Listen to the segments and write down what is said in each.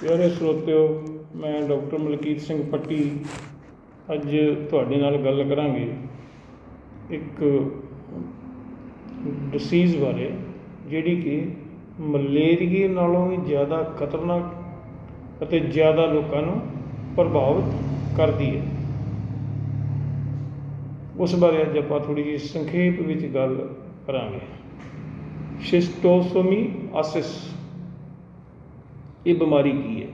ਪਿਆਰੇ ਸਰੋਤਿਓ, ਮੈਂ ਡਾਕਟਰ ਮਲਕੀਤ ਸਿੰਘ ਪੱਟੀ ਅੱਜ ਤੁਹਾਡੇ ਨਾਲ ਗੱਲ ਕਰਾਂਗੇ ਇੱਕ ਡਿਸੀਜ਼ ਬਾਰੇ, ਜਿਹੜੀ ਕਿ ਮਲੇਰੀਏ ਨਾਲੋਂ ਵੀ ਜ਼ਿਆਦਾ ਖਤਰਨਾਕ ਅਤੇ ਜ਼ਿਆਦਾ ਲੋਕਾਂ ਨੂੰ ਪ੍ਰਭਾਵਿਤ ਕਰਦੀ ਹੈ। ਉਸ ਬਾਰੇ ਅੱਜ ਆਪਾਂ ਥੋੜੀ ਜਿਹੀ ਸੰਖੇਪ ਵਿੱਚ ਗੱਲ ਕਰਾਂਗੇ। ਸ਼ਿਸਟੋਸੋਮੀ ਆਸਿਸ ਇਹ ਬਿਮਾਰੀ ਕੀ ਹੈ?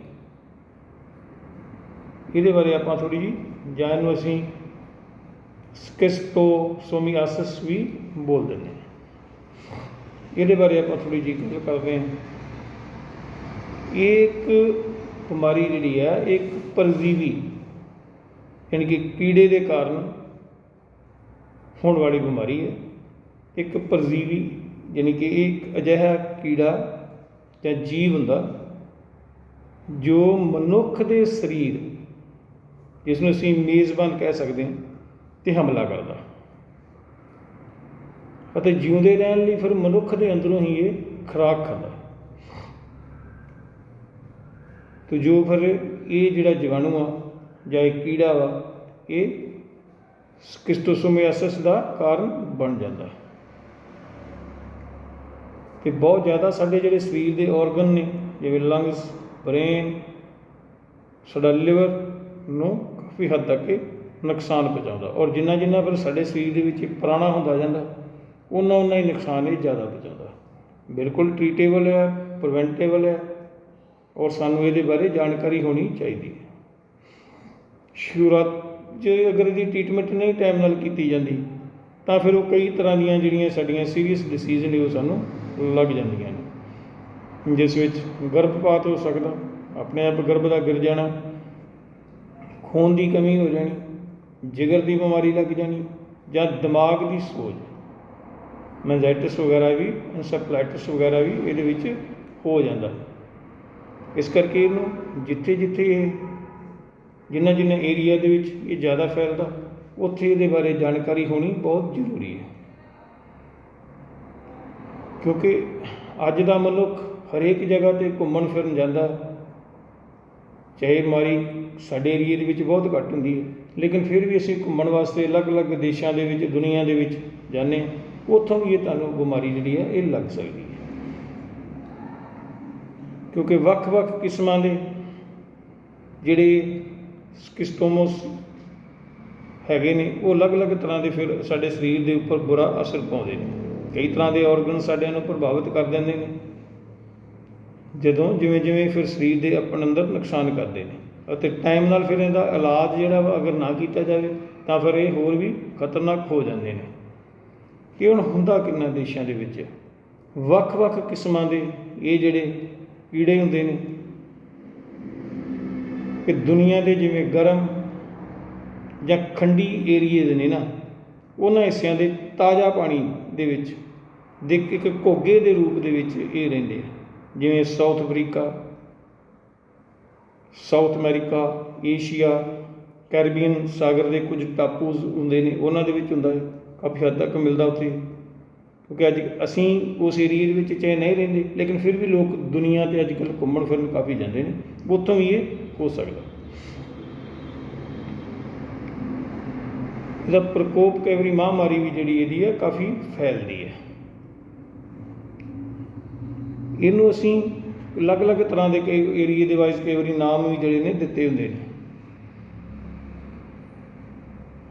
ਇਹਦੇ ਬਾਰੇ ਆਪਾਂ ਥੋੜੀ ਜਿਹੀ ਜਾਣ ਨੂੰ ਅਸੀਂ ਸਕਿਸਟੋਸੋਮੀਆਸਿਸ ਵੀ ਬੋਲ ਦਿੰਦੇ ਹਾਂ। ਇਹਦੇ ਬਾਰੇ ਆਪਾਂ ਥੋੜੀ ਜਿਹੀ ਗੱਲ ਕਰਦੇ ਹਾਂ। ਇਹ ਇੱਕ ਬਿਮਾਰੀ ਜਿਹੜੀ ਹੈ ਇੱਕ ਪਰਜੀਵੀ, ਯਾਨੀ ਕਿ ਕੀੜੇ ਦੇ ਕਾਰਨ ਹੋਣ ਵਾਲੀ ਬਿਮਾਰੀ ਹੈ। ਇੱਕ ਪਰਜੀਵੀ, ਯਾਨੀ ਕਿ ਇਹ ਇੱਕ ਅਜਿਹਾ ਕੀੜਾ ਜਾਂ ਜੀਵ ਹੁੰਦਾ ਜੋ ਮਨੁੱਖ ਦੇ ਸਰੀਰ ਜਿਸ ਨੂੰ ਅਸੀਂ ਮੇਜ਼ਬਾਨ ਕਹਿ ਸਕਦੇ ਹਾਂ, ਤੇ ਹਮਲਾ ਕਰਦਾ ਅਤੇ ਜਿਉਂਦੇ ਰਹਿਣ ਲਈ ਫਿਰ ਮਨੁੱਖ ਦੇ ਅੰਦਰੋਂ ਹੀ ਇਹ ਖੁਰਾਕ ਖਾਂਦਾ ਤੇ ਜੋ ਫਿਰ ਇਹ ਜਿਹੜਾ ਜੀਵਾਣੂ ਆ, ਜਾਂ ਇਹ ਕੀੜਾ ਵਾ, ਇਹ ਸਕਿਸਟੋਸੋਮੀਆਸਿਸ ਦਾ ਕਾਰਨ ਬਣ ਜਾਂਦਾ ਹੈ। ਤੇ ਬਹੁਤ ਜ਼ਿਆਦਾ ਸਾਡੇ ਜਿਹੜੇ ਸਰੀਰ ਦੇ ਆਰਗਨ ਨੇ, ਜਿਵੇਂ ਲੰਗਸ ਬ੍ਰੇਨ ਸਾਡਾ ਲਿਵਰ ਨੂੰ ਕਾਫੀ ਹੱਦ ਤੱਕ ਨੁਕਸਾਨ ਪਹੁੰਚਾਉਂਦਾ ਔਰ ਜਿੰਨਾ ਜਿੰਨਾ ਫਿਰ ਸਾਡੇ ਸਰੀਰ ਦੇ ਵਿੱਚ ਇਹ ਪੁਰਾਣਾ ਹੁੰਦਾ ਜਾਂਦਾ ਉਹਨਾਂ ਉਹਨਾਂ ਹੀ ਨੁਕਸਾਨ ਇਹ ਜ਼ਿਆਦਾ ਪਹੁੰਚਾਉਂਦਾ। ਬਿਲਕੁਲ ਟ੍ਰੀਟੇਬਲ ਹੈ ਪ੍ਰੀਵੈਂਟੇਬਲ ਹੈ ਔਰ ਸਾਨੂੰ ਇਹਦੇ ਬਾਰੇ ਜਾਣਕਾਰੀ ਹੋਣੀ ਚਾਹੀਦੀ ਹੈ। ਸ਼ੁਰੂਆਤ ਜੇ ਅਗਰ ਇਹਦੀ ਟ੍ਰੀਟਮੈਂਟ ਨਹੀਂ ਟਾਈਮ ਨਾਲ ਕੀਤੀ ਜਾਂਦੀ, ਤਾਂ ਫਿਰ ਉਹ ਕਈ ਤਰ੍ਹਾਂ ਦੀਆਂ ਜਿਹੜੀਆਂ ਸਾਡੀਆਂ ਸੀਰੀਅਸ ਡਿਸੀਜ਼ ਨੇ ਉਹ ਸਾਨੂੰ ਲੱਗ ਜਾਂਦੀਆਂ ਨੇ। ਜਿਸ ਵਿੱਚ ਗਰਭਪਾਤ ਹੋ ਸਕਦਾ, ਆਪਣੇ ਆਪ ਗਰਭ ਦਾ ਗਿਰ ਜਾਣਾ, ਖੂਨ ਦੀ ਕਮੀ ਹੋ ਜਾਣੀ, ਜਿਗਰ ਦੀ ਬਿਮਾਰੀ ਲੱਗ ਜਾਣੀ ਜਾਂ ਦਿਮਾਗ ਦੀ ਸੋਜ। ਮੈਂਜਾਈਟਿਸ ਵਗੈਰਾ ਵੀ ਐਨਸੈਫਲਾਈਟਿਸ ਵਗੈਰਾ ਵੀ ਇਹਦੇ ਵਿੱਚ ਹੋ ਜਾਂਦਾ। ਇਸ ਕਰਕੇ ਇਹਨੂੰ ਜਿੱਥੇ ਜਿੱਥੇ ਇਹ, ਜਿੰਨਾ ਜਿੰਨਾ ਏਰੀਆ ਦੇ ਵਿੱਚ ਇਹ ਜ਼ਿਆਦਾ ਫੈਲਦਾ, ਉੱਥੇ ਇਹਦੇ ਬਾਰੇ ਜਾਣਕਾਰੀ ਹੋਣੀ ਬਹੁਤ ਜ਼ਰੂਰੀ ਹੈ। ਕਿਉਂਕਿ ਅੱਜ ਦਾ ਮਨੁੱਖ ਹਰੇਕ ਜਗ੍ਹਾ ਤੇ ਘੁੰਮਣ ਫਿਰਨ ਜਾਂਦਾ ਚਾਹੇ ਬਿਮਾਰੀ ਸਾਡੇ ਏਰੀਏ ਦੇ ਵਿੱਚ ਬਹੁਤ ਘੱਟ ਹੁੰਦੀ ਹੈ, ਲੇਕਿਨ ਫਿਰ ਵੀ ਅਸੀਂ ਘੁੰਮਣ ਵਾਸਤੇ ਅਲੱਗ-ਅਲੱਗ ਦੇਸ਼ਾਂ ਦੇ ਵਿੱਚ, ਦੁਨੀਆ ਦੇ ਵਿੱਚ ਜਾਂਦੇ ਹਾਂ। ਉੱਥੋਂ ਵੀ ਇਹ ਤੁਹਾਨੂੰ ਬਿਮਾਰੀ ਜਿਹੜੀ ਹੈ, ਇਹ ਲੱਗ ਸਕਦੀ ਹੈ। ਕਿਉਂਕਿ ਵੱਖ-ਵੱਖ ਕਿਸਮਾਂ ਦੇ ਜਿਹੜੇ ਸਕਿਸਟੋਮੋਸ ਹੈਗੇ ਨੇ, ਉਹ ਅਲੱਗ-ਅਲੱਗ ਤਰ੍ਹਾਂ ਦੇ ਫਿਰ ਸਾਡੇ ਸਰੀਰ ਦੇ ਉੱਪਰ ਬੁਰਾ ਅਸਰ ਪਾਉਂਦੇ ਨੇ। ਕਈ ਤਰ੍ਹਾਂ ਦੇ ਆਰਗਨ ਸਾਡਿਆਂ ਨੂੰ ਪ੍ਰਭਾਵਿਤ ਕਰ ਦਿੰਦੇ ਨੇ। ਜਦੋਂ ਜਿਵੇਂ ਜਿਵੇਂ ਫਿਰ ਸਰੀਰ ਦੇ ਆਪਣੇ ਅੰਦਰ ਨੁਕਸਾਨ ਕਰਦੇ ਨੇ ਅਤੇ ਟਾਈਮ ਨਾਲ ਫਿਰ ਇਹਦਾ ਇਲਾਜ ਜਿਹੜਾ ਵਾ ਅਗਰ ਨਾ ਕੀਤਾ ਜਾਵੇ, ਤਾਂ ਫਿਰ ਇਹ ਹੋਰ ਵੀ ਖਤਰਨਾਕ ਹੋ ਜਾਂਦੇ ਨੇ। ਕਿ ਹੁਣ ਹੁੰਦਾ ਕਿੰਨਾ ਦੇਸ਼ਾਂ ਦੇ ਵਿੱਚ? ਵੱਖ-ਵੱਖ ਕਿਸਮਾਂ ਦੇ ਇਹ ਜਿਹੜੇ ਕੀੜੇ ਹੁੰਦੇ ਨੇ, ਕਿ ਦੁਨੀਆ ਦੇ ਜਿਵੇਂ ਗਰਮ ਜਾਂ ਖੰਡੀ ਏਰੀਏ ਦੇ ਨੇ ਨਾ, ਉਹਨਾਂ ਹਿੱਸਿਆਂ ਦੇ ਤਾਜ਼ਾ ਪਾਣੀ ਦੇ ਵਿੱਚ, ਦੇ ਇੱਕ ਘੋਗੇ ਦੇ ਰੂਪ ਦੇ ਵਿੱਚ ਇਹ ਰਹਿੰਦੇ ਆ। ਜਿਵੇਂ South Africa South America, Asia, Caribbean ਸਾਗਰ ਦੇ ਕੁਝ ਟਾਪੂਜ਼ ਹੁੰਦੇ ਨੇ, ਉਹਨਾਂ ਦੇ ਵਿੱਚ ਹੁੰਦਾ ਹੈ। ਕਾਫੀ ਹੱਦ ਤੱਕ ਮਿਲਦਾ ਉੱਥੇ। ਕਿਉਂਕਿ ਅੱਜ ਅਸੀਂ ਉਸ ਏਰੀਏ ਦੇ ਵਿੱਚ ਚਾਹੇ ਨਹੀਂ ਰਹਿੰਦੇ, ਲੇਕਿਨ ਫਿਰ ਵੀ ਲੋਕ ਦੁਨੀਆ ਤੇ ਅੱਜ ਕੱਲ੍ਹ ਘੁੰਮਣ ਫਿਰਨ ਕਾਫੀ ਜਾਂਦੇ ਨੇ। ਉੱਥੋਂ ਵੀ ਇਹ ਹੋ ਸਕਦਾ। ਇਹਦਾ ਪ੍ਰਕੋਪ ਕਈ ਵਾਰੀ ਮਹਾਮਾਰੀ ਵੀ ਜਿਹੜੀ ਇਹਦੀ ਹੈ, ਕਾਫੀ ਫੈਲਦੀ ਹੈ। ਇਹਨੂੰ ਅਸੀਂ ਅਲੱਗ-ਅਲੱਗ ਤਰ੍ਹਾਂ ਦੇ ਕਈ ਏਰੀਏ ਦੇ ਵਾਈਜ਼ ਕਈ ਵਾਰੀ ਨਾਮ ਵੀ ਜਿਹੜੇ ਨੇ ਦਿੱਤੇ ਹੁੰਦੇ ਨੇ।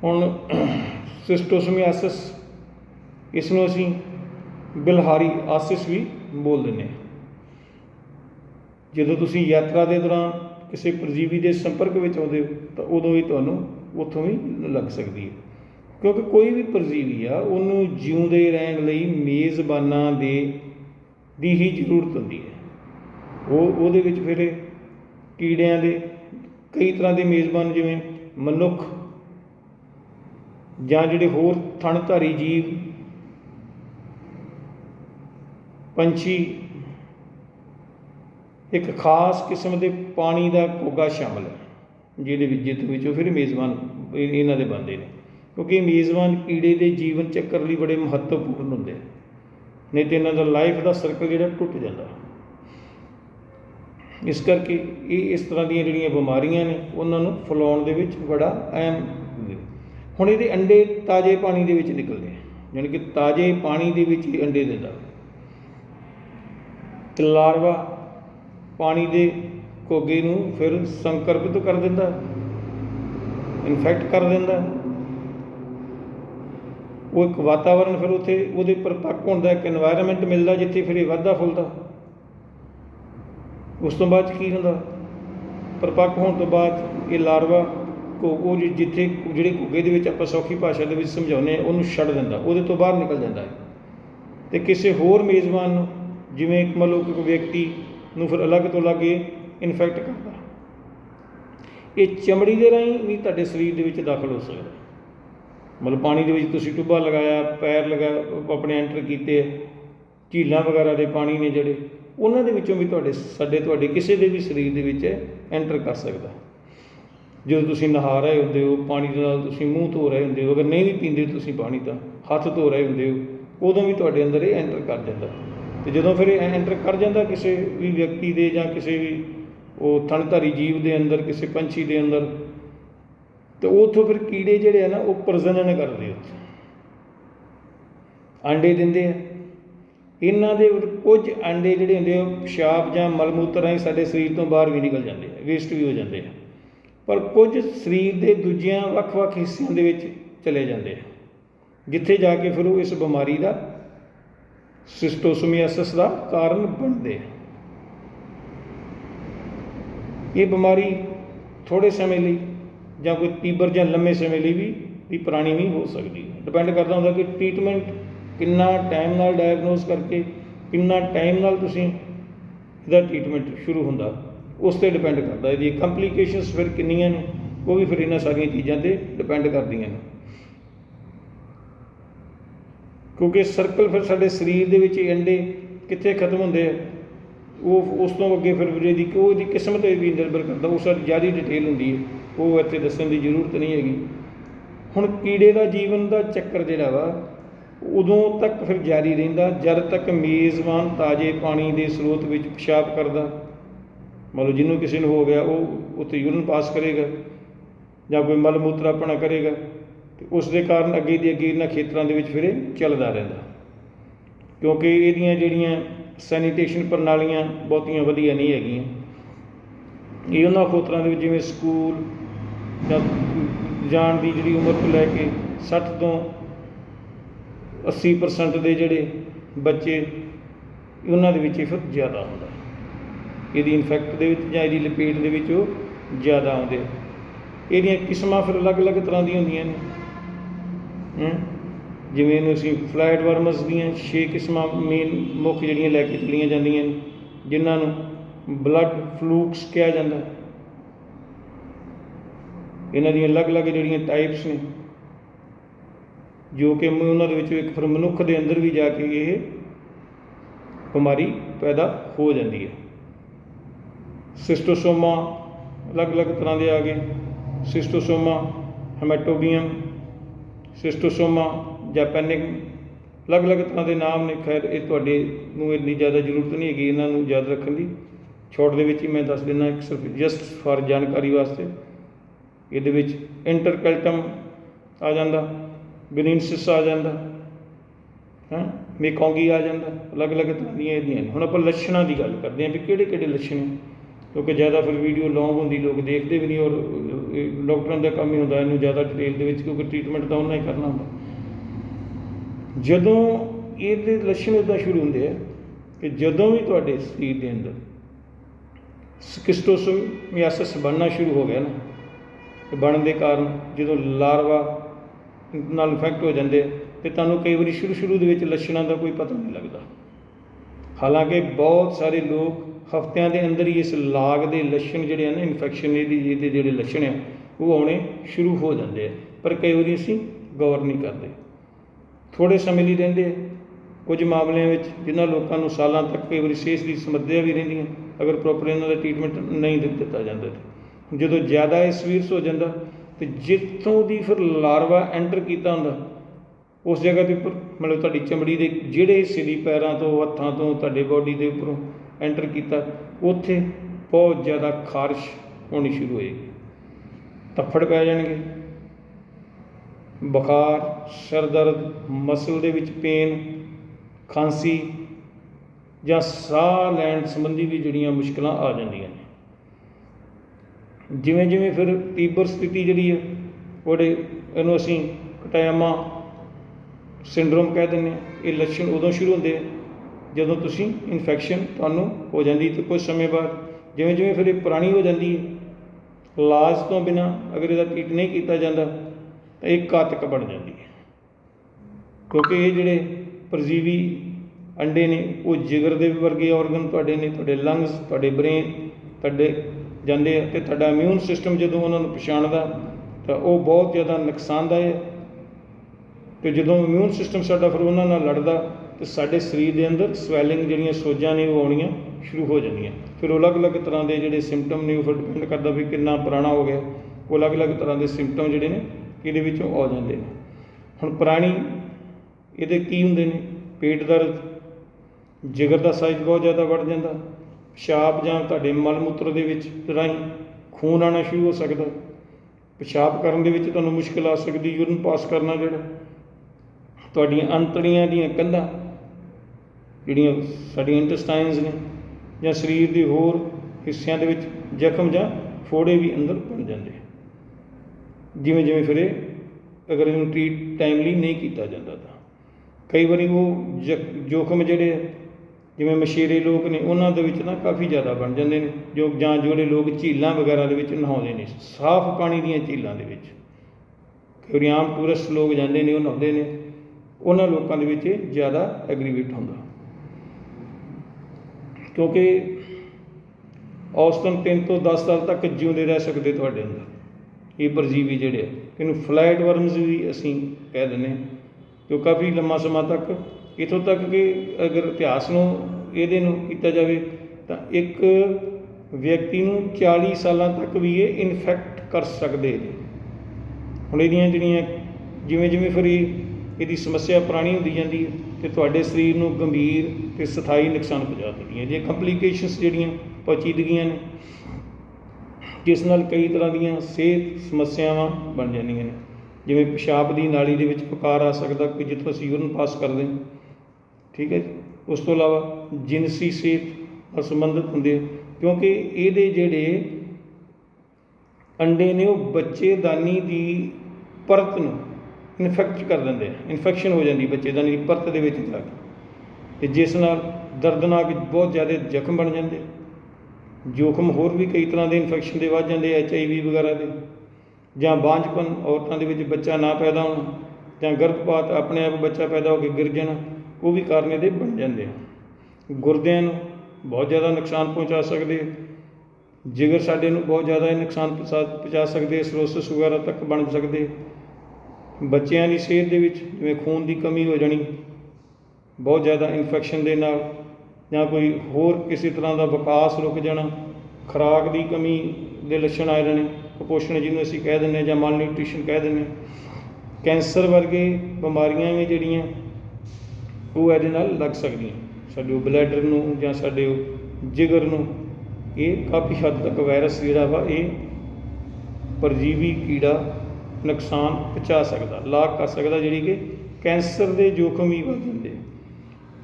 ਹੁਣ ਸਿਸਟੋਸਮੀਆਸਿਸ ਇਸ ਨੂੰ ਅਸੀਂ ਬਿਲਹਾਰੀ ਆਸਿਸ ਵੀ ਬੋਲ ਦਿੰਦੇ ਹਾਂ। ਜਦੋਂ ਤੁਸੀਂ ਯਾਤਰਾ ਦੇ ਦੌਰਾਨ ਕਿਸੇ ਪ੍ਰਜੀਵੀ ਦੇ ਸੰਪਰਕ ਵਿੱਚ ਆਉਂਦੇ ਹੋ, ਤਾਂ ਉਦੋਂ ਹੀ ਤੁਹਾਨੂੰ ਉੱਥੋਂ ਵੀ ਲੱਗ ਸਕਦੀ ਹੈ। ਕਿਉਂਕਿ ਕੋਈ ਵੀ ਪ੍ਰਜੀਵੀ ਆ, ਉਹਨੂੰ ਜਿਉਂਦੇ ਰਹਿਣ ਲਈ ਮੇਜ਼ਬਾਨਾਂ ਦੇ ਦੀ ਹੀ ਜ਼ਰੂਰਤ ਹੁੰਦੀ ਹੈ। ਉਹ, ਉਹਦੇ ਵਿੱਚ ਫਿਰ ਕੀੜਿਆਂ ਦੇ ਕਈ ਤਰ੍ਹਾਂ ਦੇ ਮੇਜ਼ਬਾਨ ਜਿਵੇਂ ਮਨੁੱਖ ਜਾਂ ਜਿਹੜੇ ਹੋਰ ਥਣਧਾਰੀ ਜੀਵ, ਪੰਛੀ, ਇੱਕ ਖਾਸ ਕਿਸਮ ਦੇ ਪਾਣੀ ਦਾ ਕੋਗਾ ਸ਼ਾਮਲ ਹੈ, ਜਿਹਦੇ ਵਿੱਚ, ਜਿੱਤ ਵਿੱਚ ਉਹ ਫਿਰ ਮੇਜ਼ਬਾਨ ਇਹਨਾਂ ਦੇ ਬਣਦੇ ਨੇ। ਕਿਉਂਕਿ ਮੇਜ਼ਬਾਨ ਕੀੜੇ ਦੇ ਜੀਵਨ ਚੱਕਰ ਲਈ ਬੜੇ ਮਹੱਤਵਪੂਰਨ ਹੁੰਦੇ ਨੇ ਨਹੀਂ ਤੇ ਇਹਨਾਂ ਦਾ ਲਾਈਫ ਦਾ ਸਰਕਲ ਜਿਹੜਾ ਟੁੱਟ ਜਾਂਦਾ। ਇਸ ਕਰਕੇ ਇਹ ਇਸ ਤਰ੍ਹਾਂ ਦੀਆਂ ਜਿਹੜੀਆਂ ਬਿਮਾਰੀਆਂ ਨੇ, ਉਹਨਾਂ ਨੂੰ ਫੈਲਾਉਣ ਦੇ ਵਿੱਚ ਬੜਾ ਅਹਿਮ ਹੁਣ ਇਹਦੇ ਅੰਡੇ ਤਾਜ਼ੇ ਪਾਣੀ ਦੇ ਵਿੱਚ ਨਿਕਲਦੇ ਆ ਯਾਨੀ ਕਿ ਤਾਜ਼ੇ ਪਾਣੀ ਦੇ ਵਿੱਚ ਹੀ ਅੰਡੇ ਦਿੰਦਾ। ਤੇ ਲਾਰਵਾ ਪਾਣੀ ਦੇ ਕੋਗੇ ਨੂੰ ਫਿਰ ਸੰਕਰਪਿਤ ਕਰ ਦਿੰਦਾ ਇਨਫੈਕਟ ਕਰ ਦਿੰਦਾ। ਉਹ ਇੱਕ ਵਾਤਾਵਰਣ ਫਿਰ ਉੱਥੇ ਉਹਦੇ ਪਰਪੱਕ ਹੋਣ ਦਾ ਇੱਕ এনवायरमेंट ਮਿਲਦਾ ਜਿੱਥੇ ਫਿਰ ਇਹ ਵਾਧਾ ਫੁੱਲਦਾ। ਉਸ ਤੋਂ ਬਾਅਦ ਕੀ ਹੁੰਦਾ? ਪਰਪੱਕ ਹੋਣ ਤੋਂ ਬਾਅਦ ਇਹ ਲਾਰਵਾ ਉਹ ਜਿੱਥੇ ਜਿਹੜੇ ਘੁੱਗੇ ਦੇ ਵਿੱਚ ਆਪਾਂ ਸੌਖੀ ਭਾਸ਼ਾ ਦੇ ਵਿੱਚ ਸਮਝਾਉਨੇ ਆ ਉਹਨੂੰ ਛੱਡ ਦਿੰਦਾ, ਉਹਦੇ ਤੋਂ ਬਾਹਰ ਨਿਕਲ ਜਾਂਦਾ ਹੈ। ਤੇ ਕਿਸੇ ਹੋਰ ਮੇਜ਼ਬਾਨ ਨੂੰ, ਜਿਵੇਂ ਇੱਕ ਮਤਲਬ ਇੱਕ ਵਿਅਕਤੀ ਨੂੰ ਫਿਰ ਅਲੱਗ ਤੋਂ ਲੱਗੇ ਇਨਫੈਕਟ ਕਰਦਾ। ਇਹ ਚਮੜੀ ਦੇ ਰਾਹੀਂ ਵੀ ਤੁਹਾਡੇ ਸਰੀਰ ਦੇ ਵਿੱਚ ਦਾਖਲ ਹੋ ਸਕਦਾ ਮਤਲਬ ਪਾਣੀ ਦੇ ਵਿੱਚ ਤੁਸੀਂ ਟੁੱਬਾ ਲਗਾਇਆ, ਪੈਰ ਲਗਾ, ਆਪਣੇ ਐਂਟਰ ਕੀਤੇ, ਝੀਲਾਂ ਵਗੈਰਾ ਦੇ ਪਾਣੀ ਨੇ ਜਿਹੜੇ, ਉਹਨਾਂ ਦੇ ਵਿੱਚੋਂ ਵੀ ਤੁਹਾਡੇ, ਸਾਡੇ ਤੁਹਾਡੇ ਕਿਸੇ ਦੇ ਵੀ ਸਰੀਰ ਦੇ ਵਿੱਚ ਐਂਟਰ ਕਰ ਸਕਦਾ। ਜਦੋਂ ਤੁਸੀਂ ਨਹਾ ਰਹੇ ਹੁੰਦੇ ਹੋ, ਪਾਣੀ ਦੇ ਨਾਲ ਤੁਸੀਂ ਮੂੰਹ ਧੋ ਰਹੇ ਹੁੰਦੇ ਹੋ, ਅਗਰ ਨਹੀਂ ਵੀ ਪੀਂਦੇ ਤੁਸੀਂ ਪਾਣੀ ਤਾਂ ਹੱਥ ਧੋ ਰਹੇ ਹੁੰਦੇ ਹੋ, ਉਦੋਂ ਵੀ ਤੁਹਾਡੇ ਅੰਦਰ ਇਹ ਐਂਟਰ ਕਰ ਜਾਂਦਾ। ਤੇ ਜਦੋਂ ਫਿਰ ਇਹ ਐਂਟਰ ਕਰ ਜਾਂਦਾ ਕਿਸੇ ਵੀ ਵਿਅਕਤੀ ਦੇ ਜਾਂ ਕਿਸੇ ਵੀ ਉਹ ਥਣਧਾਰੀ ਜੀਵ ਦੇ ਅੰਦਰ, ਕਿਸੇ ਪੰਛੀ ਦੇ ਅੰਦਰ ਤੇ ਉੱਥੋਂ ਫਿਰ ਕੀੜੇ ਜਿਹੜੇ ਆ ਨਾ, ਉਹ ਪ੍ਰਜਨਨ ਕਰਦੇ ਉੱਥੇ। ਆਂਡੇ ਦਿੰਦੇ ਆ। ਇਹਨਾਂ ਦੇ ਕੁਝ ਆਂਡੇ ਜਿਹੜੇ ਹੁੰਦੇ ਆ, ਉਹ ਪਿਸ਼ਾਬ ਜਾਂ ਮਲ ਮੂਤਰ ਰਾਹੀਂ ਸਾਡੇ ਸਰੀਰ ਤੋਂ ਬਾਹਰ ਵੀ ਨਿਕਲ ਜਾਂਦੇ ਆ ਵੇਸਟ ਵੀ ਹੋ ਜਾਂਦੇ ਆ। ਪਰ ਕੁਝ ਸਰੀਰ ਦੇ ਦੂਜਿਆਂ ਵੱਖ-ਵੱਖ ਹਿੱਸਿਆਂ ਦੇ ਵਿੱਚ ਚਲੇ ਜਾਂਦੇ ਆ। ਜਿੱਥੇ ਜਾ ਕੇ ਫਿਰ ਉਹ ਇਸ ਬਿਮਾਰੀ ਦਾ, ਸਿਸਟੋਸੋਮੀਆਸਿਸ ਦਾ ਕਾਰਨ ਬਣਦੇ ਆ। ਇਹ ਬਿਮਾਰੀ ਥੋੜੇ ਸਮੇਂ ਲਈ ਜਾਂ ਕੋਈ ਤੀਬਰ ਜਾਂ ਲੰਮੇ ਸਮੇਂ ਲਈ ਵੀ ਵੀ ਪੁਰਾਣੀ ਵੀ ਹੋ ਸਕਦੀ। ਹੈ ਡਿਪੈਂਡ ਕਰਦਾ ਹੁੰਦਾ ਕਿ ਟ੍ਰੀਟਮੈਂਟ ਕਿੰਨਾ ਟਾਈਮ ਨਾਲ ਡਾਇਗਨੋਸ ਕਰਕੇ, ਕਿੰਨਾ ਟਾਈਮ ਨਾਲ ਤੁਸੀਂ ਇਹਦਾ ਟ੍ਰੀਟਮੈਂਟ ਸ਼ੁਰੂ ਹੁੰਦਾ, ਉਸ ਤੇ ਡਿਪੈਂਡ ਕਰਦਾ। ਇਹਦੀ ਕੰਪਲਿਕੇਸ਼ਨਸ ਫਿਰ ਕਿੰਨੀਆਂ ਨੇ, ਉਹ ਵੀ ਫਿਰ ਇਹਨਾਂ ਸਾਰੀਆਂ ਚੀਜ਼ਾਂ ਤੇ ਡਿਪੈਂਡ ਕਰਦੀਆਂ ਨੇ। ਕਿਉਂਕਿ ਸਰਕਲ ਫਿਰ ਸਾਡੇ ਸਰੀਰ ਦੇ ਵਿੱਚ ਇਹ ਅੰਡੇ ਕਿੱਥੇ ਖਤਮ ਹੁੰਦੇ ਆ, ਉਹ ਉਸ ਤੋਂ ਅੱਗੇ ਫਿਰ ਵੀਰੇ ਦੀ ਉਹ ਦੀ ਕਿਸਮਤ ਤੇ ਵੀ ਨਿਰਭਰ ਕਰਦਾ, ਉਹ ਸਾਰੀ ਜ਼ਿਆਦਾ ਡਿਟੇਲ ਹੁੰਦੀ ਹੈ। ਉਹ ਇੱਥੇ ਦੱਸਣ ਦੀ ਜ਼ਰੂਰਤ ਨਹੀਂ ਹੈਗੀ। ਹੁਣ ਕੀੜੇ ਦਾ ਜੀਵਨ ਦਾ ਚੱਕਰ ਜਿਹੜਾ ਵਾ, ਉਦੋਂ ਤੱਕ ਫਿਰ ਜਾਰੀ ਰਹਿੰਦਾ, ਜਦ ਤੱਕ ਮੇਜ਼ਬਾਨ ਤਾਜ਼ੇ ਪਾਣੀ ਦੇ ਸਰੋਤ ਵਿੱਚ ਪਿਸ਼ਾਬ ਕਰਦਾ। ਮਤਲਬ ਜਿਹਨੂੰ ਕਿਸੇ ਨੂੰ ਹੋ ਗਿਆ, ਉਹ ਉੱਥੇ ਯੂਰਨ ਪਾਸ ਕਰੇਗਾ, ਜਾਂ ਕੋਈ ਮਲ ਮੂਤਰ ਆਪਣਾ ਕਰੇਗਾ, ਤੇ ਉਸ ਦੇ ਕਾਰਨ ਅੱਗੇ ਦੀ ਅੱਗੇ ਇਹਨਾਂ ਖੇਤਰਾਂ ਦੇ ਵਿੱਚ ਫਿਰ ਇਹ ਚੱਲਦਾ ਰਹਿੰਦਾ। ਕਿਉਂਕਿ ਇਹਦੀਆਂ ਜਿਹੜੀਆਂ ਸੈਨੀਟੇਸ਼ਨ ਪ੍ਰਣਾਲੀਆਂ ਬਹੁਤੀਆਂ ਵਧੀਆ ਨਹੀਂ ਹੈਗੀਆਂ। ਇਹ ਉਹਨਾਂ ਖੇਤਰਾਂ ਦੇ ਵਿੱਚ ਜਿਵੇਂ ਸਕੂਲ ਜਾਂ ਜਾਣ ਦੀ ਜਿਹੜੀ ਉਮਰ ਤੋਂ ਲੈ ਕੇ ਸੱਠ ਤੋਂ 80% ਦੇ ਜਿਹੜੇ ਬੱਚੇ ਉਹਨਾਂ ਦੇ ਵਿੱਚ ਇਹ ਫਿਰ ਜ਼ਿਆਦਾ ਹੁੰਦਾ। ਇਹਦੀ ਇਨਫੈਕਟ ਦੇ ਵਿੱਚ ਜਾਂ ਇਹਦੀ ਲਪੇਟ ਦੇ ਵਿੱਚ ਉਹ ਜ਼ਿਆਦਾ ਆਉਂਦੇ ਇਹਦੀਆਂ ਕਿਸਮਾਂ ਫਿਰ ਅਲੱਗ-ਅਲੱਗ ਤਰ੍ਹਾਂ ਦੀਆਂ ਹੁੰਦੀਆਂ ਨੇ। ਹਮ, ਜਿਵੇਂ ਇਹਨੂੰ ਅਸੀਂ ਫਲੈਟ ਵਰਮਸ ਦੀਆਂ 6 ਕਿਸਮਾਂ ਮੇਨ ਮੁੱਖ ਜਿਹੜੀਆਂ ਲੈ ਕੇ ਚੱਲੀਆਂ ਜਾਂਦੀਆਂ ਨੇ ਜਿਨ੍ਹਾਂ ਨੂੰ ਬਲੱਡ ਫਲੂਕਸ ਕਿਹਾ ਜਾਂਦਾ ਇਹਨਾਂ ਦੀਆਂ ਅਲੱਗ-ਅਲੱਗ ਜਿਹੜੀਆਂ ਟਾਈਪਸ ਨੇ, ਜੋ ਕਿ ਉਹਨਾਂ ਦੇ ਵਿੱਚੋਂ ਇੱਕ ਫਿਰ ਮਨੁੱਖ ਦੇ ਅੰਦਰ ਵੀ ਜਾ ਕੇ ਇਹ ਬਿਮਾਰੀ ਪੈਦਾ ਹੋ ਜਾਂਦੀ ਹੈ। ਸਿਸਟੋਸੋਮਾ ਅਲੱਗ-ਅਲੱਗ ਤਰ੍ਹਾਂ ਦੇ ਆ ਗਏ। ਸਿਸਟੋਸੋਮਾ, ਹੈਮੈਟੋਬੀਅਮ, ਸਿਸਟੋਸੋਮਾ, ਜਾਪੈਨਿਕ ਅਲੱਗ-ਅਲੱਗ ਤਰ੍ਹਾਂ ਦੇ ਨਾਮ ਨੇ। ਖੈਰ, ਇਹ ਤੁਹਾਡੇ ਨੂੰ ਇੰਨੀ ਜ਼ਿਆਦਾ ਜ਼ਰੂਰਤ ਨਹੀਂ ਹੈਗੀ ਇਹਨਾਂ ਨੂੰ ਯਾਦ ਰੱਖਣ ਦੀ। ਛੋਟ ਦੇ ਵਿੱਚ ਹੀ ਮੈਂ ਦੱਸ ਦਿੰਦਾ ਇੱਕ ਸਿਰਫ ਜਸਟ ਫਾਰ ਜਾਣਕਾਰੀ ਵਾਸਤੇ। ਇਹਦੇ ਵਿੱਚ ਇੰਟਰਕਲਟਮ ਆ ਜਾਂਦਾ ਗਨਿਨਸਿਸ ਆ ਜਾਂਦਾ, ਹਾਂ ਮੇਕੌਂਗੀ ਆ ਜਾਂਦਾ, ਅਲੱਗ-ਅਲੱਗ ਤਰ੍ਹਾਂ ਦੀਆਂ ਇਹਦੀਆਂ ਨੇ। ਹੁਣ ਆਪਾਂ ਲੱਛਣਾਂ ਦੀ ਗੱਲ ਕਰਦੇ ਹਾਂ ਵੀ ਕਿਹੜੇ ਕਿਹੜੇ ਲੱਛਣ ਨੇ। ਕਿਉਂਕਿ ਜ਼ਿਆਦਾ ਫਿਰ ਵੀਡੀਓ ਲੌਂਗ ਹੁੰਦੀ, ਲੋਕ ਦੇਖਦੇ ਵੀ ਨਹੀਂ ਔਰ, ਇਹ ਡਾਕਟਰਾਂ ਦਾ ਕੰਮ ਹੀ ਹੁੰਦਾ, ਇਹਨੂੰ ਜ਼ਿਆਦਾ ਡਿਟੇਲ ਦੇ ਵਿੱਚ ਕਿਉਂਕਿ ਟ੍ਰੀਟਮੈਂਟ ਤਾਂ ਉਹਨਾਂ ਹੀ ਕਰਨਾ ਹੁੰਦਾ। ਜਦੋਂ ਇਹਦੇ ਲੱਛਣ ਇਦਾਂ ਸ਼ੁਰੂ ਹੁੰਦੇ ਆ ਕਿ ਜਦੋਂ ਵੀ ਤੁਹਾਡੇ ਸਰੀਰ ਦੇ ਅੰਦਰ ਸਕਿਸਟੋਸੋਮਿਆਸਿਸ ਬਣਨਾ ਸ਼ੁਰੂ ਹੋ ਗਿਆ ਨਾ। ਤੇ ਬਣਨ ਦੇ ਕਾਰਨ ਜਦੋਂ ਲਾਰਵਾ ਨਾਲ ਇਨਫੈਕਟ ਹੋ ਜਾਂਦੇ ਆ, ਤੇ ਤੁਹਾਨੂੰ ਕਈ ਵਾਰੀ ਸ਼ੁਰੂ ਸ਼ੁਰੂ ਦੇ ਵਿੱਚ ਲੱਛਣਾਂ ਦਾ ਕੋਈ ਪਤਾ ਨਹੀਂ ਲੱਗਦਾ। ਹਾਲਾਂਕਿ ਬਹੁਤ ਸਾਰੇ ਲੋਕ ਹਫ਼ਤਿਆਂ ਦੇ ਅੰਦਰ ਹੀ ਇਸ ਲਾਗ ਦੇ ਲੱਛਣ ਜਿਹੜੇ ਆ ਨਾ ਇਨਫੈਕਸ਼ਨ ਇਹਦੀ, ਇਹਦੇ ਜਿਹੜੇ ਲੱਛਣ ਆ, ਉਹ ਆਉਣੇ ਸ਼ੁਰੂ ਹੋ ਜਾਂਦੇ ਆ। ਪਰ ਕਈ ਵਾਰੀ ਅਸੀਂ ਗੌਰ ਨਹੀਂ ਕਰਦੇ। ਥੋੜੇ ਸਮੇਂ ਲਈ ਰਹਿੰਦੇ ਕੁਝ ਮਾਮਲਿਆਂ ਵਿੱਚ ਜਿਨ੍ਹਾਂ ਲੋਕਾਂ ਨੂੰ ਸਾਲਾਂ ਤੱਕ ਕਈ ਵਾਰੀ ਸਿਹਤ ਦੀ ਸਮੱਸਿਆ ਵੀ ਰਹਿੰਦੀਆਂ ਅਗਰ ਪ੍ਰੋਪਰ ਇਹਨਾਂ ਦਾ ਟ੍ਰੀਟਮੈਂਟ ਨਹੀਂ ਦਿੱਤਾ ਜਾਂਦਾ ਤੇ। ਜਦੋਂ ਜ਼ਿਆਦਾ ਇਹ ਸਵੀਰਸ ਹੋ ਜਾਂਦਾ, ਤੇ ਜਿੱਥੋਂ ਦੀ ਫਿਰ ਲਾਰਵਾ ਐਂਟਰ ਕੀਤਾ ਹੁੰਦਾ, ਉਸ ਜਗ੍ਹਾ ਦੇ ਉੱਪਰ ਮਤਲਬ ਤੁਹਾਡੀ ਚਮੜੀ ਦੇ ਜਿਹੜੇ ਹਿੱਸੇ ਦੀ ਪੈਰਾਂ ਤੋਂ, ਹੱਥਾਂ ਤੋਂ, ਤੁਹਾਡੇ ਬਾਡੀ ਦੇ ਉੱਪਰੋਂ ਐਂਟਰ ਕੀਤਾ, ਉੱਥੇ ਬਹੁਤ ਜ਼ਿਆਦਾ ਖਾਰਸ਼ ਹੋਣੀ ਸ਼ੁਰੂ ਹੋਏਗੀ। ਤੱਫੜ ਪੈ ਜਾਣਗੇ। ਬੁਖਾਰ, ਸਿਰ ਦਰਦ ਮਸਲ ਦੇ ਵਿੱਚ ਪੇਨ ਖਾਂਸੀ ਜਾਂ ਸਾਹ ਲੈਣ ਸੰਬੰਧੀ ਵੀ ਜਿਹੜੀਆਂ ਮੁਸ਼ਕਲਾਂ ਆ ਜਾਂਦੀਆਂ ਨੇ। ਜਿਵੇਂ ਜਿਵੇਂ ਫਿਰ ਤੀਬਰ ਸਥਿਤੀ ਜਿਹੜੀ ਹੈ, ਉਹਦੇ ਇਹਨੂੰ ਅਸੀਂ ਕਟਾਇਮਾ ਸਿੰਡਰੋਮ ਕਹਿ ਦਿੰਦੇ ਹਾਂ। ਇਹ ਲੱਛਣ ਉਦੋਂ ਸ਼ੁਰੂ ਹੁੰਦੇ ਆ, ਜਦੋਂ ਤੁਸੀਂ ਇਨਫੈਕਸ਼ਨ ਤੁਹਾਨੂੰ ਹੋ ਜਾਂਦੀ ਤੇ ਕੁਝ ਸਮੇਂ ਬਾਅਦ। ਜਿਵੇਂ ਜਿਵੇਂ ਫਿਰ ਇਹ ਪੁਰਾਣੀ ਹੋ ਜਾਂਦੀ ਹੈ, ਇਲਾਜ ਤੋਂ ਬਿਨਾ ਅਗਰ ਇਹਦਾ ਟ੍ਰੀਟ ਨਹੀਂ ਕੀਤਾ ਜਾਂਦਾ, ਤਾਂ ਇਹ ਘਾਤਕ ਬਣ ਜਾਂਦੀ ਹੈ। ਕਿਉਂਕਿ ਇਹ ਜਿਹੜੇ ਪਰਜੀਵੀ ਅੰਡੇ ਨੇ, ਉਹ ਜਿਗਰ ਦੇ ਵਰਗੇ ਆਰਗਨ ਤੁਹਾਡੇ ਨੇ, ਤੁਹਾਡੇ ਲੰਗਸ ਤੁਹਾਡੇ ਬ੍ਰੇਨ ਤੁਹਾਡੇ ਜਾਂਦੇ ਆ ਤੇ ਤੁਹਾਡਾ ਇਮਿਊਨ ਸਿਸਟਮ ਜਦੋਂ ਉਹਨਾਂ ਨੂੰ ਪਛਾਣਦਾ, ਤਾਂ ਉਹ ਬਹੁਤ ਜ਼ਿਆਦਾ ਨੁਕਸਾਨਦਾਇਕ ਹੈ। ਤੇ ਜਦੋਂ ਇਮਿਊਨ ਸਿਸਟਮ ਸਾਡਾ ਫਿਰ ਉਹਨਾਂ ਨਾਲ ਲੜਦਾ, ਤੇ ਸਾਡੇ ਸਰੀਰ ਦੇ ਅੰਦਰ ਸਵੈਲਿੰਗ ਜਿਹੜੀਆਂ ਸੋਜਾਂ ਨੇ ਉਹ ਆਉਣੀਆਂ ਸ਼ੁਰੂ ਹੋ ਜਾਂਦੀਆਂ। ਫਿਰ ਉਹ ਅਲੱਗ-ਅਲੱਗ ਤਰ੍ਹਾਂ ਦੇ ਜਿਹੜੇ ਸਿੰਪਟਮ ਨੇ, ਉਹ ਫਿਰ ਡਿਪੈਂਡ ਕਰਦਾ ਵੀ ਕਿੰਨਾ ਪੁਰਾਣਾ ਹੋ ਗਿਆ। ਉਹ ਅਲੱਗ-ਅਲੱਗ ਤਰ੍ਹਾਂ ਦੇ ਸਿੰਪਟਮ ਜਿਹੜੇ ਨੇ ਇਹਦੇ ਵਿੱਚੋਂ ਆ ਜਾਂਦੇ ਨੇ। ਹੁਣ ਪੁਰਾਣੀ ਇਹਦੇ ਕੀ ਹੁੰਦੇ ਨੇ? ਪੇਟ ਦਰਦ ਜਿਗਰ ਦਾ ਸਾਈਜ਼ ਬਹੁਤ ਜ਼ਿਆਦਾ ਵੱਧ ਜਾਂਦਾ। ਪਿਸ਼ਾਬ ਜਾਂ ਤੁਹਾਡੇ ਮਲ ਮੂਤਰ ਦੇ ਵਿੱਚ ਰਾਹੀਂ ਖੂਨ ਆਉਣਾ ਸ਼ੁਰੂ ਹੋ ਸਕਦਾ। ਪਿਸ਼ਾਬ ਕਰਨ ਦੇ ਵਿੱਚ ਤੁਹਾਨੂੰ ਮੁਸ਼ਕਲ ਆ ਸਕਦੀ ਯੂਰਨ ਪਾਸ ਕਰਨਾ ਜਿਹੜਾ। ਤੁਹਾਡੀਆਂ ਅੰਤੜੀਆਂ ਦੀਆਂ ਕੰਧਾਂ ਜਿਹੜੀਆਂ ਸਾਡੀਆਂ ਇੰਟੈਸਟਾਈਨਸ ਨੇ ਜਾਂ ਸਰੀਰ ਦੇ ਹੋਰ ਹਿੱਸਿਆਂ ਦੇ ਵਿੱਚ ਜ਼ਖਮ ਜਾਂ ਫੋੜੇ ਵੀ ਅੰਦਰ ਬਣ ਜਾਂਦੇ। ਜਿਵੇਂ ਜਿਵੇਂ ਫਿਰ ਅਗਰ ਇਹਨੂੰ ਟ੍ਰੀਟ ਟਾਈਮਲੀ ਨਹੀਂ ਕੀਤਾ ਜਾਂਦਾ ਤਾਂ। ਕਈ ਵਾਰੀ ਉਹ ਜ਼ਖ- ਜ਼ੋਖਮ ਜਿਹੜੇ ਆ, ਜਿਵੇਂ ਮਸ਼ੀਰੇ ਲੋਕ ਨੇ, ਉਹਨਾਂ ਦੇ ਵਿੱਚ ਨਾ ਕਾਫੀ ਜ਼ਿਆਦਾ ਬਣ ਜਾਂਦੇ ਨੇ, ਜੋ ਜਾਂ ਜਿਹੜੇ ਲੋਕ ਝੀਲਾਂ ਵਗੈਰਾ ਦੇ ਵਿੱਚ ਨਹਾਉਂਦੇ ਨੇ, ਸਾਫ਼ ਪਾਣੀ ਦੀਆਂ ਝੀਲਾਂ ਦੇ ਵਿੱਚ। ਕਈ ਆਮ ਟੂਰਿਸਟ ਲੋਕ ਜਾਂਦੇ ਨੇ, ਉਹ ਨਹਾਉਂਦੇ ਨੇ, ਉਹਨਾਂ ਲੋਕਾਂ ਦੇ ਵਿੱਚ ਇਹ ਜ਼ਿਆਦਾ ਐਗਰੀਵੇਟ ਹੁੰਦਾ। ਕਿਉਂਕਿ ਔਸਤਨ 3 ਤੋਂ 10 ਸਾਲ ਤੱਕ ਜਿਉਂਦੇ ਰਹਿ ਸਕਦੇ ਤੁਹਾਡੇ ਅੰਦਰ। ਇਹ ਪਰਜੀਵੀ ਜਿਹੜੇ ਆ, ਇਹਨੂੰ ਫਲੈਟ ਵਰਮਸ ਵੀ ਅਸੀਂ ਕਹਿ ਦਿੰਦੇ ਹਾਂ ਕਿ ਕਾਫੀ ਲੰਮਾ ਸਮਾਂ ਤੱਕ ਇਥੋਂ ਤੱਕ ਕਿ ਅਗਰ ਇਤਿਹਾਸ ਨੂੰ ਇਹਦੇ ਨੂੰ ਕੀਤਾ ਜਾਵੇ, ਤਾਂ ਇੱਕ ਵਿਅਕਤੀ ਨੂੰ 40 ਸਾਲਾਂ ਤੱਕ ਵੀ ਇਹ ਇਨਫੈਕਟ ਕਰ ਸਕਦੇ ਨੇ। ਹੁਣ ਇਹਦੀਆਂ ਜਿਹੜੀਆਂ ਜਿਵੇਂ ਜਿਵੇਂ ਫਿਰ ਇਹਦੀ ਸਮੱਸਿਆ ਪੁਰਾਣੀ ਹੁੰਦੀ ਜਾਂਦੀ ਹੈ, ਤੇ ਤੁਹਾਡੇ ਸਰੀਰ ਨੂੰ ਗੰਭੀਰ ਤੇ ਸਥਾਈ ਨੁਕਸਾਨ ਪਹੁੰਚਾ ਦਿੰਦੀਆਂ ਜੇ ਕੰਪਲਿਕੇਸ਼ਨਸ ਜਿਹੜੀਆਂ ਪਚੀਦਗੀਆਂ ਨੇ, ਜਿਸ ਨਾਲ ਕਈ ਤਰ੍ਹਾਂ ਦੀਆਂ ਸਿਹਤ ਸਮੱਸਿਆਵਾਂ ਬਣ ਜਾਂਦੀਆਂ ਨੇ। ਜਿਵੇਂ ਪਿਸ਼ਾਬ ਦੀ ਨਾਲੀ ਦੇ ਵਿੱਚ ਪੁਕਾਰ ਆ ਸਕਦਾ, ਕਿ ਜਿੱਥੋਂ ਅਸੀਂ ਯੂਰਨ ਪਾਸ ਕਰਦੇ ਹਾਂ। ਠੀਕ ਹੈ ਜੀ? ਉਸ ਤੋਂ ਇਲਾਵਾ ਜਿਨਸੀ ਸਿਹਤ ਨਾਲ ਸੰਬੰਧਿਤ ਹੁੰਦੇ ਕਿਉਂਕਿ ਇਹਦੇ ਜਿਹੜੇ ਅੰਡੇ ਨੇ ਉਹ ਬੱਚੇਦਾਨੀ ਦੀ ਪਰਤ ਨੂੰ ਇਨਫੈਕਟ ਕਰ ਦਿੰਦੇ ਆ ਇਨਫੈਕਸ਼ਨ ਹੋ ਜਾਂਦੀ ਬੱਚੇਦਾਨੀ ਦੀ ਪਰਤ ਦੇ ਵਿੱਚ ਜਾ ਕੇ। ਤੇ ਜਿਸ ਨਾਲ ਦਰਦਨਾਕ ਬਹੁਤ ਜ਼ਿਆਦਾ ਜ਼ਖਮ ਬਣ ਜਾਂਦੇ ਜੋਖਮ ਹੋਰ ਵੀ ਕਈ ਤਰ੍ਹਾਂ ਦੇ ਇਨਫੈਕਸ਼ਨ ਦੇ ਵੱਧ ਜਾਂਦੇ ਐਚ ਆਈ ਵੀ ਵਗੈਰਾ ਦੇ। ਜਾਂ ਬਾਂਝਪਨ ਔਰਤਾਂ ਦੇ ਵਿੱਚ ਬੱਚਾ ਨਾ ਪੈਦਾ ਹੋਣਾ, ਜਾਂ ਗਰਭਪਾਤ ਆਪਣੇ ਆਪ ਬੱਚਾ ਪੈਦਾ ਹੋ ਕੇ ਗਿਰ ਜਾਣਾ। ਉਹ ਵੀ ਕਾਰਨ ਇਹਦੇ ਬਣ ਜਾਂਦੇ ਆ। ਗੁਰਦਿਆਂ ਨੂੰ ਬਹੁਤ ਜ਼ਿਆਦਾ ਨੁਕਸਾਨ ਪਹੁੰਚਾ ਸਕਦੇ ਜਿਗਰ ਸਾਡੇ ਨੂੰ ਬਹੁਤ ਜ਼ਿਆਦਾ ਨੁਕਸਾਨ ਪਹੁੰਚਾ ਪਹੁੰਚਾ ਸਕਦੇ ਸਰੋਸਸ ਵਗੈਰਾ ਤੱਕ ਬਣ ਸਕਦੇ ਬੱਚਿਆਂ ਦੀ ਸਿਹਤ ਦੇ ਵਿੱਚ ਜਿਵੇਂ ਖੂਨ ਦੀ ਕਮੀ ਹੋ ਜਾਣੀ, ਬਹੁਤ ਜ਼ਿਆਦਾ ਇਨਫੈਕਸ਼ਨ ਦੇ ਨਾਲ ਜਾਂ ਕੋਈ ਹੋਰ ਕਿਸੇ ਤਰ੍ਹਾਂ ਦਾ ਵਿਕਾਸ ਰੁਕ ਜਾਣਾ, ਖੁਰਾਕ ਦੀ ਕਮੀ ਦੇ ਲੱਛਣ ਆ ਜਾਣੇ ਕੁਪੋਸ਼ਣ ਜਿਹਨੂੰ ਅਸੀਂ ਕਹਿ ਦਿੰਦੇ ਹਾਂ ਜਾਂ ਮਾਲ ਨਿਊਟ੍ਰੀਸ਼ਨ ਕਹਿ ਦਿੰਦੇ ਹਾਂ। ਕੈਂਸਰ ਵਰਗੇ ਬਿਮਾਰੀਆਂ ਵੀ ਜਿਹੜੀਆਂ ਉਹ ਇਹਦੇ ਨਾਲ ਲੱਗ ਸਕਦੀਆਂ ਸਾਡੇ ਬਲੈਡਰ ਨੂੰ ਜਾਂ ਸਾਡੇ ਜਿਗਰ ਨੂੰ ਇਹ ਕਾਫੀ ਹੱਦ ਤੱਕ ਵਾਇਰਸ ਜਿਹੜਾ ਵਾ ਇਹ ਪਰਜੀਵੀ ਕੀੜਾ ਨੁਕਸਾਨ ਪਹੁੰਚਾ ਸਕਦਾ, ਲਾਗ ਕਰ ਸਕਦਾ ਜਿਹੜੀ ਕਿ ਕੈਂਸਰ ਦੇ ਜੋਖਮ ਹੀ ਵਧ ਜਾਂਦੇ ਆ।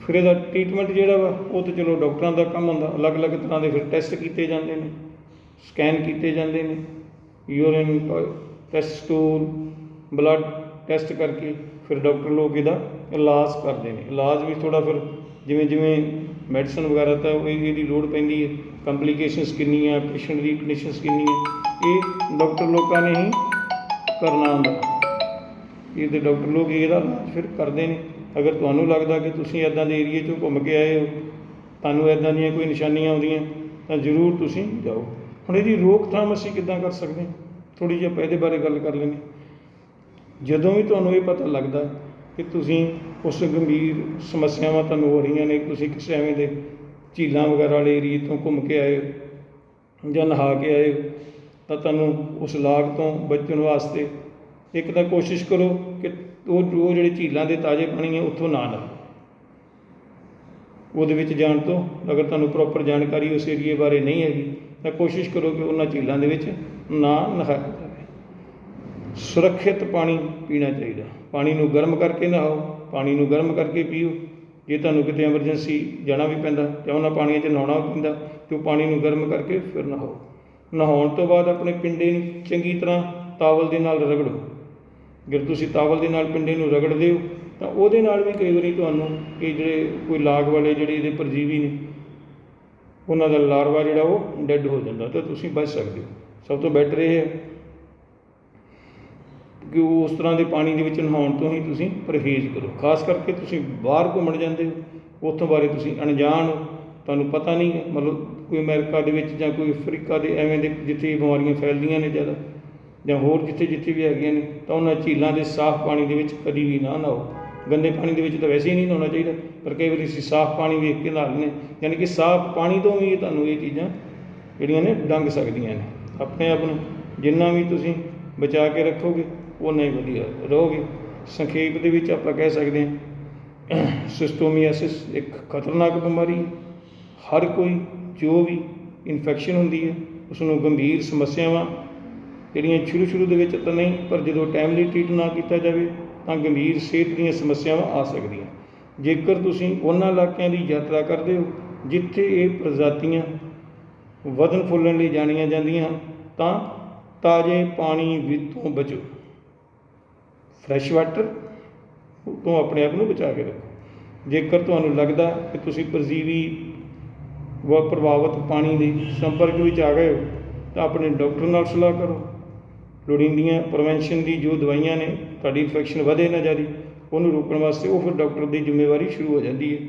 ਫਿਰ ਇਹਦਾ ਟ੍ਰੀਟਮੈਂਟ ਜਿਹੜਾ ਵਾ, ਉਹ ਤਾਂ ਚਲੋ ਡਾਕਟਰਾਂ ਦਾ ਕੰਮ ਹੁੰਦਾ, ਅਲੱਗ-ਅਲੱਗ ਤਰ੍ਹਾਂ ਦੇ ਫਿਰ ਟੈਸਟ ਕੀਤੇ ਜਾਂਦੇ ਨੇ ਸਕੈਨ ਕੀਤੇ ਜਾਂਦੇ ਨੇ urine test stool blood test ਕਰਕੇ ਫਿਰ ਡਾਕਟਰ ਲੋਕ ਇਹਦਾ ਇਲਾਜ ਕਰਦੇ ਨੇ। ਇਲਾਜ ਵੀ ਥੋੜਾ ਫਿਰ ਜਿਵੇਂ ਜਿਵੇਂ ਮੈਡੀਸਨ ਵਗੈਰਾ ਤਾਂ ਉਹ ਇਹਦੀ ਲੋੜ ਪੈਂਦੀ ਹੈ। ਕੰਪਲਿਕੇਸ਼ਨਸ ਕਿੰਨੀਆਂ ਪੇਸ਼ੈਂਟ ਦੀ ਕੰਡੀਸ਼ਨਸ ਕਿੰਨੀਆਂ, ਇਹ ਡਾਕਟਰ ਲੋਕਾਂ ਨੇ ਹੀ ਕਰਨਾ ਹੁੰਦਾ। ਇਹਦੇ ਡਾਕਟਰ ਲੋਕ ਇਹਦਾ ਇਲਾਜ ਫਿਰ ਕਰਦੇ ਨੇ। ਅਗਰ ਤੁਹਾਨੂੰ ਲੱਗਦਾ ਕਿ ਤੁਸੀਂ ਇਦਾਂ ਦੇ ਏਰੀਏ 'ਚੋਂ ਘੁੰਮ ਕੇ ਆਏ ਹੋ, ਤੁਹਾਨੂੰ ਇਦਾਂ ਦੀਆਂ ਕੋਈ ਨਿਸ਼ਾਨੀਆਂ ਆਉਂਦੀਆਂ, ਤਾਂ ਜ਼ਰੂਰ ਤੁਸੀਂ ਜਾਓ। ਹੁਣ ਇਹਦੀ ਰੋਕਥਾਮ ਅਸੀਂ ਕਿੱਦਾਂ ਕਰ ਸਕਦੇ ਹਾਂ? ਥੋੜੀ ਜਿਹੀ ਆਪਾਂ ਇਹਦੇ ਬਾਰੇ ਗੱਲ ਕਰ ਲੈਂਦੇ ਹਾਂ। ਜਦੋਂ ਵੀ ਤੁਹਾਨੂੰ ਇਹ ਪਤਾ ਲੱਗਦਾ ਕਿ ਤੁਸੀਂ ਉਸ ਗੰਭੀਰ ਸਮੱਸਿਆਵਾਂ ਤੁਹਾਨੂੰ ਹੋ ਰਹੀਆਂ ਨੇ, ਤੁਸੀਂ ਕਿਸੇ ਐਵੇਂ ਦੇ ਝੀਲਾਂ ਵਗੈਰਾ ਵਾਲੇ ਏਰੀਏ ਤੋਂ ਘੁੰਮ ਕੇ ਆਏ ਹੋ ਜਾਂ ਨਹਾ ਕੇ ਆਏ ਹੋ, ਤਾਂ ਤੁਹਾਨੂੰ ਉਸ ਲਾਗ ਤੋਂ ਬਚਣ ਵਾਸਤੇ ਇੱਕ ਤਾਂ ਕੋਸ਼ਿਸ਼ ਕਰੋ ਕਿ ਉਹ ਉਹ ਜਿਹੜੇ ਝੀਲਾਂ ਦੇ ਤਾਜ਼ੇ ਪਾਣੀ ਹੈ ਉੱਥੋਂ ਨਾ ਲਓ ਉਹਦੇ ਵਿੱਚ ਜਾਣ ਤੋਂ ਅਗਰ ਤੁਹਾਨੂੰ ਪ੍ਰੋਪਰ ਜਾਣਕਾਰੀ ਉਸ ਏਰੀਏ ਬਾਰੇ ਨਹੀਂ ਹੈਗੀ, ਤਾਂ ਕੋਸ਼ਿਸ਼ ਕਰੋ ਕਿ ਉਹਨਾਂ ਝੀਲਾਂ ਦੇ ਵਿੱਚ ਨਾ ਨਹਾਓ ਸੁਰੱਖਿਅਤ ਪਾਣੀ ਪੀਣਾ ਚਾਹੀਦਾ। ਪਾਣੀ ਨੂੰ ਗਰਮ ਕਰਕੇ ਨਹਾਓ, ਪਾਣੀ ਨੂੰ ਗਰਮ ਕਰਕੇ ਪੀਓ। ਜੇ ਤੁਹਾਨੂੰ ਕਿਤੇ ਐਮਰਜੈਂਸੀ ਜਾਣਾ ਵੀ ਪੈਂਦਾ ਜਾਂ ਉਹਨਾਂ ਪਾਣੀਆਂ 'ਚ ਨਹਾਉਣਾ ਪੈਂਦਾ, ਤੇ ਉਹ ਪਾਣੀ ਨੂੰ ਗਰਮ ਕਰਕੇ ਫਿਰ ਨਹਾਓ। ਨਹਾਉਣ ਤੋਂ ਬਾਅਦ ਆਪਣੇ ਪਿੰਡੇ ਨੂੰ ਚੰਗੀ ਤਰ੍ਹਾਂ ਤਾਵਲ ਦੇ ਨਾਲ ਰਗੜੋ। ਜੇ ਤੁਸੀਂ ਤਾਵਲ ਦੇ ਨਾਲ ਪਿੰਡੇ ਨੂੰ ਰਗੜਦੇ ਹੋ, ਤਾਂ ਉਹਦੇ ਨਾਲ ਵੀ ਕਈ ਵਾਰੀ ਤੁਹਾਨੂੰ ਇਹ ਜਿਹੜੇ ਕੋਈ ਲਾਗ ਵਾਲੇ ਜਿਹੜੇ ਇਹਦੇ ਪਰਜੀਵੀ ਨੇ, ਉਹਨਾਂ ਦਾ ਲਾਰਵਾ ਜਿਹੜਾ ਉਹ ਡੈੱਡ ਹੋ ਜਾਂਦਾ, ਤਾਂ ਤੁਸੀਂ ਬਚ ਸਕਦੇ ਹੋ। ਸਭ ਤੋਂ ਬੈਟਰ ਇਹ ਹੈ ਕਿ ਉਹ ਉਸ ਤਰ੍ਹਾਂ ਦੇ ਪਾਣੀ ਦੇ ਵਿੱਚ ਨਹਾਉਣ ਤੋਂ ਹੀ ਤੁਸੀਂ ਪਰਹੇਜ਼ ਕਰੋ। ਖਾਸ ਕਰਕੇ ਤੁਸੀਂ ਬਾਹਰ ਘੁੰਮਣ ਜਾਂਦੇ ਹੋ, ਉੱਥੋਂ ਬਾਰੇ ਤੁਸੀਂ ਅਣਜਾਣ ਹੋ, ਤੁਹਾਨੂੰ ਪਤਾ ਨਹੀਂ ਮਤਲਬ ਕੋਈ ਅਮਰੀਕਾ ਦੇ ਵਿੱਚ ਜਾਂ ਕੋਈ ਅਫਰੀਕਾ ਦੇ ਐਵੇਂ ਦੇ ਜਿੱਥੇ ਬਿਮਾਰੀਆਂ ਫੈਲਦੀਆਂ ਨੇ ਜ਼ਿਆਦਾ ਜਾਂ ਹੋਰ ਜਿੱਥੇ ਜਿੱਥੇ ਵੀ ਹੈਗੀਆਂ ਨੇ, ਤਾਂ ਉਹਨਾਂ ਝੀਲਾਂ ਦੇ ਸਾਫ਼ ਪਾਣੀ ਦੇ ਵਿੱਚ ਕਦੀ ਵੀ ਨਾ ਨਹਾਓ। ਗੰਦੇ ਪਾਣੀ ਦੇ ਵਿੱਚ ਤਾਂ ਵੈਸੇ ਹੀ ਨਹੀਂ ਨਹਾਉਣਾ ਚਾਹੀਦਾ, ਪਰ ਕਈ ਵਾਰੀ ਅਸੀਂ ਸਾਫ਼ ਪਾਣੀ ਵੇਖ ਕੇ ਨਹਾ ਲੈਂਦੇ ਯਾਨੀ ਕਿ ਸਾਫ਼ ਪਾਣੀ ਤੋਂ ਵੀ ਤੁਹਾਨੂੰ ਇਹ ਚੀਜ਼ਾਂ ਜਿਹੜੀਆਂ ਨੇ ਡੰਗ ਸਕਦੀਆਂ ਨੇ। ਆਪਣੇ ਆਪ ਨੂੰ ਜਿੰਨਾ ਵੀ ਤੁਸੀਂ ਬਚਾ ਕੇ ਰੱਖੋਗੇ ਉਨਾ ਹੀ ਵਧੀਆ। ਰਹੋਗੇ ਸੰਖੇਪ ਦੇ ਵਿੱਚ ਆਪਾਂ ਕਹਿ ਸਕਦੇ ਹਾਂ, ਸਿਸਟੋਮੀਆਸਿਸ ਇੱਕ ਖਤਰਨਾਕ ਬਿਮਾਰੀ ਹੈ। ਹਰ ਕੋਈ ਜੋ ਵੀ ਇਨਫੈਕਸ਼ਨ ਹੁੰਦੀ ਹੈ ਉਸ ਨੂੰ ਗੰਭੀਰ ਸਮੱਸਿਆਵਾਂ ਜਿਹੜੀਆਂ ਸ਼ੁਰੂ ਸ਼ੁਰੂ ਦੇ ਵਿੱਚ ਤਾਂ ਨਹੀਂ, ਪਰ ਜਦੋਂ ਟਾਈਮਲੀ ਟ੍ਰੀਟ ਨਾ ਕੀਤਾ ਜਾਵੇ, ਤਾਂ ਗੰਭੀਰ ਸਿਹਤ ਦੀਆਂ ਸਮੱਸਿਆਵਾਂ ਆ ਸਕਦੀਆਂ ਜੇਕਰ ਤੁਸੀਂ ਉਹਨਾਂ ਇਲਾਕਿਆਂ ਦੀ ਯਾਤਰਾ ਕਰਦੇ ਹੋ, ਜਿੱਥੇ ਇਹ ਪ੍ਰਜਾਤੀਆਂ ਵਧਣ ਫੁੱਲਣ ਲਈ ਜਾਣੀਆਂ ਜਾਂਦੀਆਂ ਹਨ, ਤਾਂ ਤਾਜ਼ੇ ਪਾਣੀ ਵਿੱਚੋਂ ਬਚੋ। ਫਰੈਸ਼ ਵਾਟਰ ਤੋਂ ਆਪਣੇ ਆਪ ਨੂੰ ਬਚਾ ਕੇ ਰੱਖੋ। ਜੇਕਰ ਤੁਹਾਨੂੰ ਲੱਗਦਾ ਕਿ ਤੁਸੀਂ ਪਰਜੀਵੀ ਵ, ਪ੍ਰਭਾਵਿਤ ਪਾਣੀ ਦੇ ਸੰਪਰਕ ਵਿੱਚ ਆ ਗਏ ਹੋ, ਤਾਂ ਆਪਣੇ ਡਾਕਟਰ ਨਾਲ ਸਲਾਹ ਕਰੋ। ਲੋੜੀਂਦੀਆਂ ਪ੍ਰੀਵੈਂਸ਼ਨ ਦੀ ਜੋ ਦਵਾਈਆਂ ਨੇ, ਤੁਹਾਡੀ ਇਨਫੈਕਸ਼ਨ ਵਧੇ ਨਾ ਜਾਰੀ, ਉਹਨੂੰ ਰੋਕਣ ਵਾਸਤੇ ਉਹ ਫਿਰ ਡਾਕਟਰ ਦੀ ਜ਼ਿੰਮੇਵਾਰੀ ਸ਼ੁਰੂ ਹੋ ਜਾਂਦੀ ਹੈ।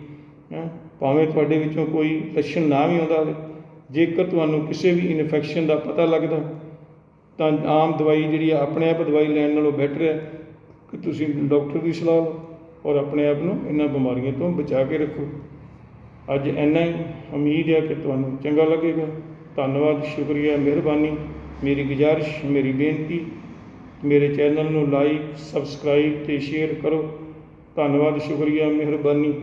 ਹੈਂ, ਭਾਵੇਂ ਤੁਹਾਡੇ ਵਿੱਚੋਂ ਕੋਈ ਲੱਛਣ ਨਾ ਵੀ ਆਉਂਦਾ ਹੋਵੇ, ਜੇਕਰ ਤੁਹਾਨੂੰ ਕਿਸੇ ਵੀ ਇਨਫੈਕਸ਼ਨ ਦਾ ਪਤਾ ਲੱਗਦਾ, ਤਾਂ ਆਮ ਦਵਾਈ ਜਿਹੜੀ ਆ, ਆਪਣੇ ਆਪ ਦਵਾਈ ਲੈਣ ਨਾਲੋਂ ਬੈਟਰ ਹੈ। ਕਿ ਤੁਸੀਂ ਡਾਕਟਰ ਦੀ ਸਲਾਹ ਲਓ ਔਰ ਆਪਣੇ ਆਪ ਨੂੰ ਇਹਨਾਂ ਬਿਮਾਰੀਆਂ ਤੋਂ ਬਚਾ ਕੇ ਰੱਖੋ। ਅੱਜ ਇੰਨਾ ਹੀ। ਉਮੀਦ ਹੈ ਕਿ ਤੁਹਾਨੂੰ ਚੰਗਾ ਲੱਗੇਗਾ। ਧੰਨਵਾਦ, ਸ਼ੁਕਰੀਆ, ਮਿਹਰਬਾਨੀ। ਮੇਰੀ ਗੁਜ਼ਾਰਿਸ਼, ਮੇਰੀ ਬੇਨਤੀ। ਮੇਰੇ ਚੈਨਲ ਨੂੰ ਲਾਈਕ, ਸਬਸਕ੍ਰਾਈਬ ਤੇ ਸ਼ੇਅਰ ਕਰੋ। ਧੰਨਵਾਦ, ਸ਼ੁਕਰੀਆ, ਮਿਹਰਬਾਨੀ।